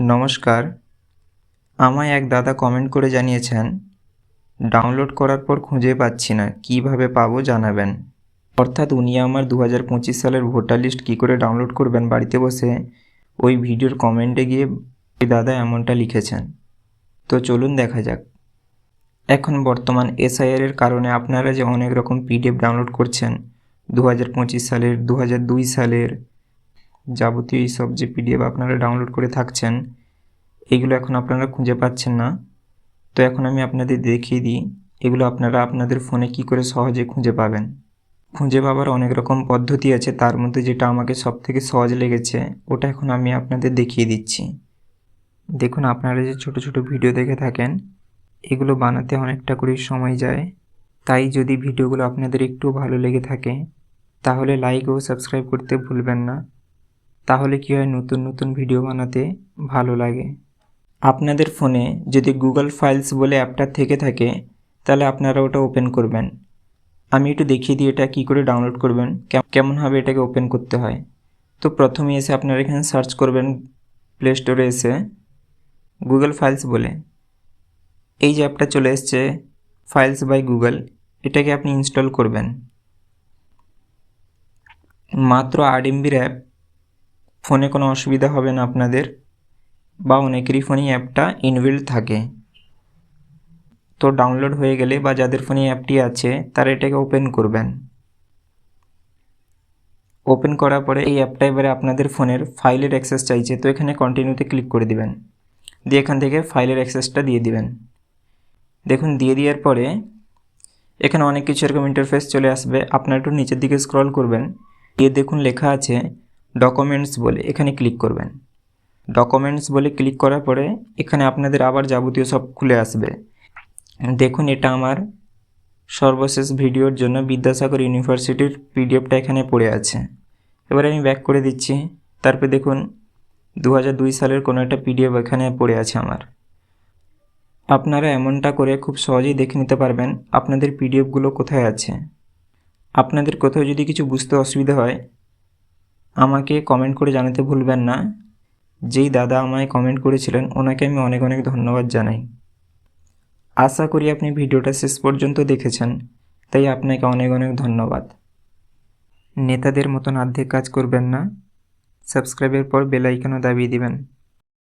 নমস্কার। আমায় এক দাদা কমেন্ট করে জানিয়েছেন ডাউনলোড করার পর খুঁজে পাচ্ছি না, কীভাবে পাবো জানাবেন। অর্থাৎ উনি আমার দু হাজার পঁচিশ সালের ভোটার লিস্ট কী করে ডাউনলোড করবেন বাড়িতে বসে, ওই ভিডিওর কমেন্টে গিয়ে ওই দাদা এমনটা লিখেছেন। তো চলুন দেখা যাক। এখন বর্তমান এসআইআর এর কারণে আপনারা যে অনেক রকম পিডিএফ ডাউনলোড করছেন দু হাজার পঁচিশ সালের দু হাজার দুই সালের যাবতীয় এইসব যে পিডিএফ আপনারা ডাউনলোড করে থাকছেন, এগুলো এখন আপনারা খুঁজে পাচ্ছেন না। তো এখন আমি আপনাদের দেখিয়ে দিই, এগুলো আপনারা আপনাদের ফোনে কি করে সহজে খুঁজে পাবেন। খুঁজে পাবার অনেক রকম পদ্ধতি আছে, তার মধ্যে যেটা আমাকে সব থেকে সহজ লেগেছে, ওটা এখন আমি আপনাদের দেখিয়ে দিচ্ছি। দেখুন, আপনারা যে ছোট ছোট ভিডিও দেখে থাকেন, এগুলো বানাতে অনেকটা করে সময় যায়। তাই যদি ভিডিওগুলো আপনাদের একটু ভালো লেগে থাকে, তাহলে লাইক ও সাবস্ক্রাইব করতে ভুলবেন না। তাহলে কী হয় নতুন নতুন ভিডিও বানাতে ভালো লাগে? আপনাদের ফোনে যদি গুগল ফাইলস বলে অ্যাপটা থেকে থাকে, তাহলে আপনারা ওটা ওপেন করবেন। আমি একটু দেখিয়ে দিই এটা কী করে ডাউনলোড করবেন, কেম- কেমনভাবে এটাকে ওপেন করতে হয়। তো প্রথমে এসে আপনারা এখানে সার্চ করবেন প্লে স্টোরে এসে গুগল ফাইলস বলে। এই যে অ্যাপটা চলে এসছে ফাইলস বাই গুগল এটাকে আপনি ইনস্টল করবেন। মাত্র আট এমবির অ্যাপ ফোনে কোনো অসুবিধা হবে না আপনাদের? বা অনেকেরই ফোনেই অ্যাপটা ইনবিল্ড থাকে। তো ডাউনলোড হয়ে গেলে বা যাদের ফোনে অ্যাপটি আছে, তারা এটাকে ওপেন করবেন। ওপেন করার পরে এই অ্যাপটা এবারে আপনাদের ফোনের ফাইলের অ্যাক্সেস চাইছে, তো এখানে কন্টিনিউতে ক্লিক করে দিবেন। দিয়ে এখান থেকে ফাইলের অ্যাক্সেসটা দিয়ে দিবেন। দেখুন, দিয়ে দেওয়ার পরে এখানে অনেক কিছু এরকম ইন্টারফেস চলে আসবে। আপনার একটু নিচের দিকে স্ক্রল করবেন। দিয়ে দেখুন লেখা আছে ডকুমেন্টস বলে এখানে ক্লিক করবেন। ডকুমেন্টস বলে ক্লিক করার পরে এখানে আপনাদের আবার যাবতীয় সব খুলে আসবে। দেখুন এটা আমার সর্বশেষ ভিডিওর জন্য বিদ্যাসাগর ইউনিভার্সিটির পিডিএফটা এখানে পড়ে আছে। এবার আমি ব্যাক করে দিচ্ছি। তারপরে দেখুন দু সালের কোনো একটা পিডিএফ এখানে পড়ে আছে আমার। আপনারা এমনটা করে খুব সহজেই দেখে নিতে পারবেন আপনাদের পিডিএফগুলো কোথায় আছে। আপনাদের কোথাও যদি কিছু বুঝতে অসুবিধা হয় আমাকে কমেন্ট করে জানাতে ভুলবেন না। যেই দাদা আমায় কমেন্ট করেছিলেন, ওনাকে আমি অনেক অনেক ধন্যবাদ জানাই। আশা করি আপনি ভিডিওটা শেষ পর্যন্ত দেখেছেন, তাই আপনাকে অনেক অনেক ধন্যবাদ। নেতাদের মতন আর্ধেক কাজ করবেন না, সাবস্ক্রাইবের পর বেল আইকনও দাবিয়ে দিবেন।